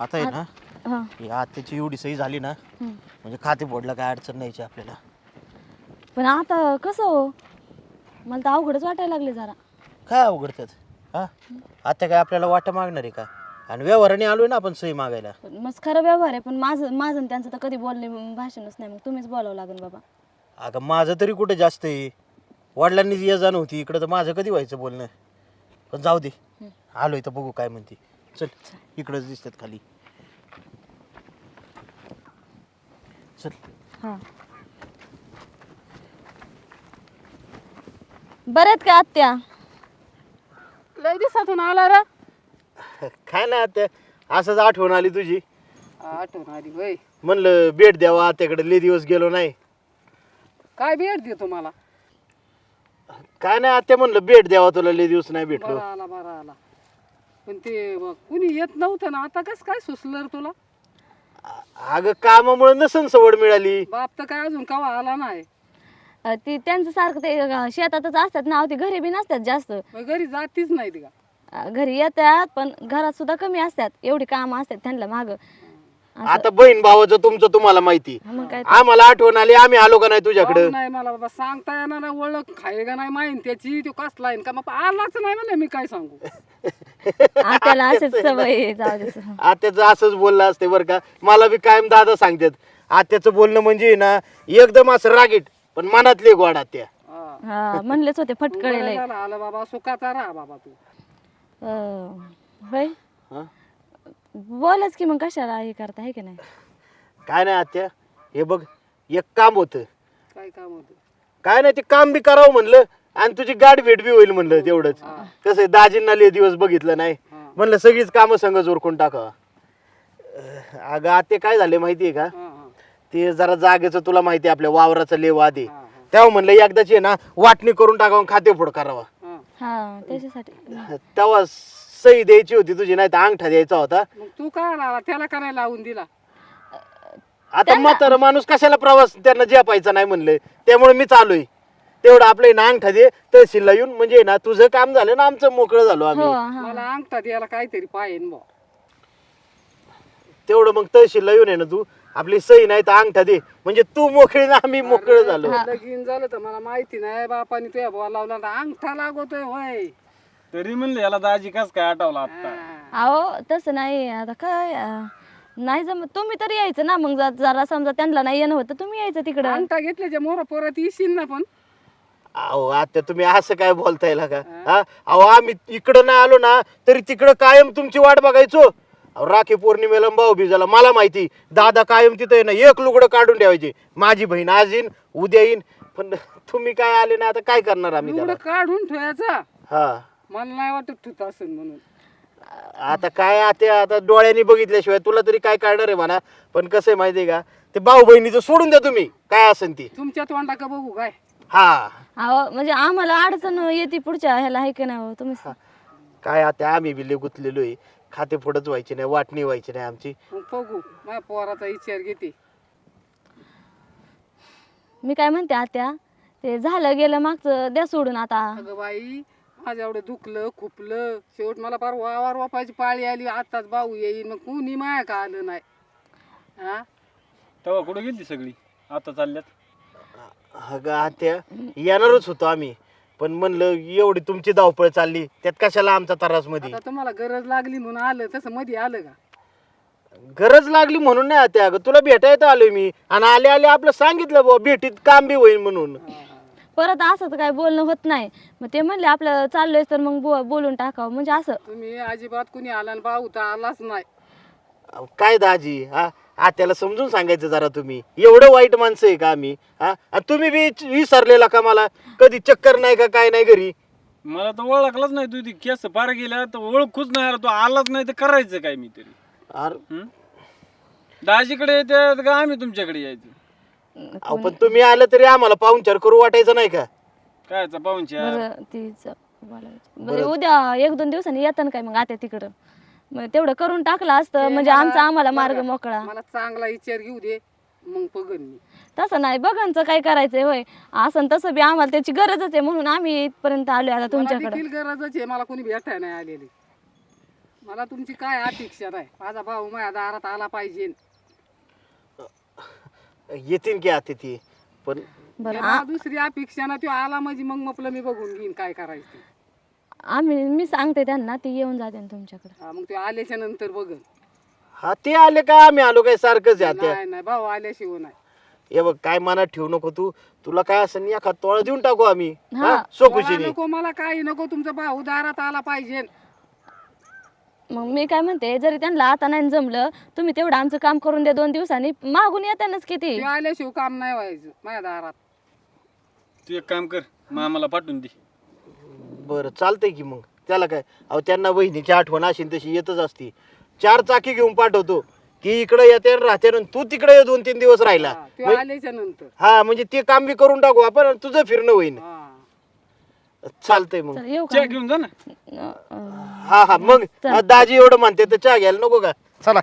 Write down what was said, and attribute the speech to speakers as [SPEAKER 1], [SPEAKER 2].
[SPEAKER 1] आता आहे ना
[SPEAKER 2] हां.
[SPEAKER 1] ही आत्याची एवढी सही झाली ना. म्हणजे खाते फोडला काय अडचण नाहीची आपल्याला.
[SPEAKER 2] पण आता कसं हो? मला तर अवघडच वाटायला लागले जरा.
[SPEAKER 1] काय अवघडतात हा? आता काय आपल्याला वाटा मागणार आहे का? आणि व्यवहाराने आलोय ना आपण सही मागायला.
[SPEAKER 2] पण मस्त खरं व्यवहार आहे पण माझं माझं आणि त्यांचं तर कधी बोलणे भाषणच नाही मग तुम्हीच बोलावं लागेल बाबा.
[SPEAKER 1] अगं माझं तरी कुठे जास्त आहे? वडिलांनी जी ये जाण होती इकडं तर माझं कधी व्हायचं बोलणं? पण जाऊ दे. आलोय तर बघू काय म्हणते. चल इकडंच दिसतात खाली. चल.
[SPEAKER 2] हां. बरं आहेत का आत्या?
[SPEAKER 3] लय दिवसातून आला रे.
[SPEAKER 1] काय नाही आता असंच आठवण आली तुझी.
[SPEAKER 3] आठवण आली वय.
[SPEAKER 1] म्हणलं भेट द्यावा त्याकडे लय दिवस गेलो नाही.
[SPEAKER 3] काय भेट देतो मला?
[SPEAKER 1] काय नाही आता म्हणलं भेट द्यावा तुला लय दिवस नाही भेटलो.
[SPEAKER 3] बरं आला बरं आला. पण ते कुणी येत नव्हतं ना आता कस काय सुचलं रे तुला?
[SPEAKER 1] अगं कामामुळे नसन सवड मिळाली.
[SPEAKER 3] बाप तर काय अजून कवा आला नाही.
[SPEAKER 2] अं, ती त्यांचं सारखं ते अं, शेतातच असतात ना अहो, ते घरी बी नसतात जास्त.
[SPEAKER 3] मग घरी जातीच नाही ती का?
[SPEAKER 2] अं, घरी येतात पण घरात सुद्धा कमी असतात. एवढी कामं असतात त्यांना माग.
[SPEAKER 1] आता बहीण भावाचं तुमचं तुम्हाला माहिती.
[SPEAKER 2] मग काय
[SPEAKER 1] आम्हाला आठवण आली आम्ही आलो का नाही तुझ्याकडे?
[SPEAKER 3] नाही मला बाबा सांगता येणार नाही ओळख खाय का नाही माहीन त्याची तो कसला आहे का? मग आलाच नाही म्हणले मी काय सांगू?
[SPEAKER 2] आपल्याला असेच सवय आहे, जाऊ दे
[SPEAKER 1] आत्याचं असंच बोललं असते बरं का. मला बी कायम दादा सांगतात आत्याचं बोलणं म्हणजे ना एकदम असं रागीट पण मनातली गोड आत्या.
[SPEAKER 3] हा.
[SPEAKER 2] हा म्हणलेच होते
[SPEAKER 3] तू
[SPEAKER 2] फटकळेले
[SPEAKER 3] आलं बाबा सुखाचा राहा बाबा तू.
[SPEAKER 2] होय?
[SPEAKER 1] हं?
[SPEAKER 2] बोलाच की मग कशाला हे करता आहे की नाही?
[SPEAKER 1] काय नाही आत्या हे बघ एक काम होतं.
[SPEAKER 3] काय काम होतं?
[SPEAKER 1] काय नाही ते काम बी करावं म्हणलं आणि तुझी गाठ भेट बी होईल म्हणलं तेवढंच. कसं आहे, दाजींना लय दिवस बघितलं नाही.
[SPEAKER 3] हा.
[SPEAKER 1] म्हणलं सगळीच कामं संगच उरकून टाकावा. अं, अगं आत्या काय झाले माहितीये का? ते जरा जागेचं तुला माहिती आहे आपल्या वावराचं लेव आधी तेव्हा म्हणलं एकदाची आहे ना वाटणी करून टाकावं खाते फोड करावा.
[SPEAKER 3] हा.
[SPEAKER 2] त्याच्यासाठी.
[SPEAKER 1] तेव्हा सही द्यायची होती तुझी नाही तर अंगठा द्यायचा होता.
[SPEAKER 3] मग तू काय आला त्याला का नाही लावून दिला?
[SPEAKER 1] आता म्हातारा माणूस कशाला प्रवास त्यांना जपायचा नाही म्हणलं. त्यामुळे मी चालूय. तेवढं आपलं ना अंगठा दे तहसीलला येऊन म्हणजे ना तुझं काम झालं ना आमचं मोकळं झालो
[SPEAKER 2] हो
[SPEAKER 1] आम्ही.
[SPEAKER 2] हा
[SPEAKER 3] मला अंगठा द्यायला काहीतरी पाहिजे बा.
[SPEAKER 1] तेवढं मग तहसीलला येऊन आहे ना तू आपली सही नाही तर अंगठा दे. म्हणजे तू मोकळी ना आम्ही मोकळं झालो.
[SPEAKER 3] लगीन झालं तर मला माहिती नाही बापाने तुझ्या भावा लावला तर अंगठा लागतोय होय.
[SPEAKER 4] तरी म्हणलं याला दाजी कस काय आठवला आता?
[SPEAKER 3] हा.
[SPEAKER 2] अहो तसं नाही आता काय अं, नाही जमत. तुम्ही तरी यायचं ना मग जर- जरा समजा त्यांना नाही येणं होतं तुम्ही यायचं तिकडं.
[SPEAKER 3] अंगठा घेतल्याच्या मोरा पोरात येशील ना पण.
[SPEAKER 1] अहो आता तुम्ही असं काय बोलताय का हा. अहो आम्ही इकडं नाही आलो ना तरी तिकडं कायम तुमची वाट बघायचो. अहो, राखी पौर्णिमेला भाऊ बिजाला मला माहिती दादा कायम तिथं आहे ना एक लुगडं काढून ठेवायचे. माझी बहीण आज येईन उद्या येईन पण तुम्ही काय आले ना आता काय करणार आम्ही
[SPEAKER 3] लुगडं काढून ठेवायचा.
[SPEAKER 1] हा.
[SPEAKER 3] मला नाही वाटत ठुत असेल म्हणून.
[SPEAKER 1] आता काय आता आता डोळ्यांनी बघितल्याशिवाय तुला तरी काय काढणार आहे म्हणा. पण कसं आहे माहिती आहे का ते भाऊ बहिणीचं सोडून द्या तुम्ही काय असेल ती.
[SPEAKER 3] तुमच्या तोंडा का बघू काय?
[SPEAKER 1] हा.
[SPEAKER 2] अहो म्हणजे आम्हाला अडचण येते पुढच्या ह्याला आहे की नाही हो तुम्ही?
[SPEAKER 1] काय आता आम्ही बी लय गुंतलेलो आहे. खाते पुढंच व्हायची नाही वाटणी व्हायची नाही आमची.
[SPEAKER 3] मग बघू माझ्या पोराचा विचार घेते.
[SPEAKER 2] मी काय म्हणते आत्या ते झालं गेलं मागचं द्या सोडून आता.
[SPEAKER 3] अगं बाई माझ्या एवढं दुखलं खुपलं. शेवट मला फार वावर वापायची पाळी आली आताच भाऊ येईन मग कुणी माया का आलं नाही? हा?
[SPEAKER 4] तेव्हा कुठं गेली सगळी? आता चालल्यात?
[SPEAKER 1] अगं आत्या येणारच होतो आम्ही. पण म्हणलं एवढी तुमची धावपळ चालली त्यात कशाला आमचा त्रासमध्ये
[SPEAKER 3] आता तुम्हाला गरज लागली म्हणून आलं तसं मध्ये आलं का?
[SPEAKER 1] गरज लागली म्हणून नाही आत्या अगं. तुला भेटायला आलोय मी. आणि आले आले आपलं सांगितलं बुवा भेटीत काम बी होईल म्हणून
[SPEAKER 2] परत असं तर काय बोलणं होत नाही. मग ते म्हणले आपलं चाललोय तर मग बो- बोलून टाकावं. म्हणजे असं.
[SPEAKER 3] तुम्ही अजिबात कुणी आला आणि भाऊ तर आलाच नाही.
[SPEAKER 1] अहो, काय दाजी हा? आत्याला समजून सांगायचं जरा तुम्ही. एवढं वाईट माणसं आहे का आम्ही? हा? आणि तुम्ही बी विसरलेला का मला? कधी चक्कर नाही का काय नाही घरी?
[SPEAKER 4] मला तर ओळखलंच नाही तू ती केस पार गेल्या तर ओळखूच नाही आला. तू आलाच नाही तर करायचं काय मी तरी?
[SPEAKER 1] अरे
[SPEAKER 4] हं? दाजीकडे येते का आम्ही तुमच्याकडे यायचं?
[SPEAKER 1] अहो, पण तुम्ही आलं तरी आम्हाला पाहुणचार करू वाटायचं नाही का?
[SPEAKER 4] कायचा पाहुणच्या
[SPEAKER 2] बरं तीच बोलायचं बरं. उद्या एक दोन दिवसांनी येतं ना काय मग आत्या तिकडं? मग तेवढं करून टाकलं असतं. म्हणजे आमचा आम्हाला मार्ग मोकळा.
[SPEAKER 3] मला चांगला विचार घेऊ दे मग बघन मी.
[SPEAKER 2] तसं नाही बघांचं काय करायचंय होय. असं न तसं बी आम्हाला त्याची गरजच आहे म्हणून आम्ही इथपर्यंत आलोय आता
[SPEAKER 3] मला
[SPEAKER 2] तुमच्याकडे.
[SPEAKER 3] देखील गरजच आहे मला कोणी भेटाय नाही आलेली. मला तुमची काय अपेक्षा नाही माझा भाऊ माझ्या दारात आला पाहिजे.
[SPEAKER 1] येतील की आता ती पण
[SPEAKER 2] बरं
[SPEAKER 3] मला दुसरी अपेक्षा ना तो आला म्हणजे मग म्हटलं मी बघून घेईन काय करायचं. ते.
[SPEAKER 2] आम्ही मी सांगते त्यांना ती येऊन जाते तुमच्याकडे.
[SPEAKER 3] हा, मग ते आल्याच्यानंतर बघ.
[SPEAKER 1] हा ते आले का? आम्ही आलो काय? सारखंच आहे आता
[SPEAKER 3] नाही नाही भाऊ आल्याशिवाय नाही.
[SPEAKER 1] हे बघ काय मनात ठेवू नको तू. तुला काय असं नाही एखाद तोळा देऊन टाकू आम्ही.
[SPEAKER 2] हा.
[SPEAKER 1] हा
[SPEAKER 3] मला
[SPEAKER 1] सोकुशीने
[SPEAKER 3] नको मला काही नको तुमचा भाऊ दारात आला पाहिजे.
[SPEAKER 2] मग मी काय म्हणते जरी त्यांना आता नाही जमलं तुम्ही तेवढं आमचं काम करून द्या दोन दिवसांनी. मागून येतानाच किती?
[SPEAKER 3] ते आल्याशिवाय काम नाही व्हायचं माझ्या दारात.
[SPEAKER 4] तू एक काम कर मामाला पाठवून दे.
[SPEAKER 1] बरं चालतंय की मग. त्याला काय? अहो त्यांना वहिनीची आठवण असेल तशी येतच असती. चार चाकी घेऊन पाठवतो ती इकडे येते आणि राहते आणि तू तिकडे ये दोन तीन दिवस राहिला.
[SPEAKER 3] हा, ते आल्याच्यानंतर.
[SPEAKER 1] हा म्हणजे ते काम बी करून टाकू आपण आणि तुझं फिरणं होईन.
[SPEAKER 3] हा.
[SPEAKER 1] चालतंय मग.
[SPEAKER 2] चल येऊ
[SPEAKER 4] चहा
[SPEAKER 2] का
[SPEAKER 4] घेऊन जा ना.
[SPEAKER 1] हा हा मग. दाजी एवढं म्हणते तर चहा घ्यायला नको का? चला.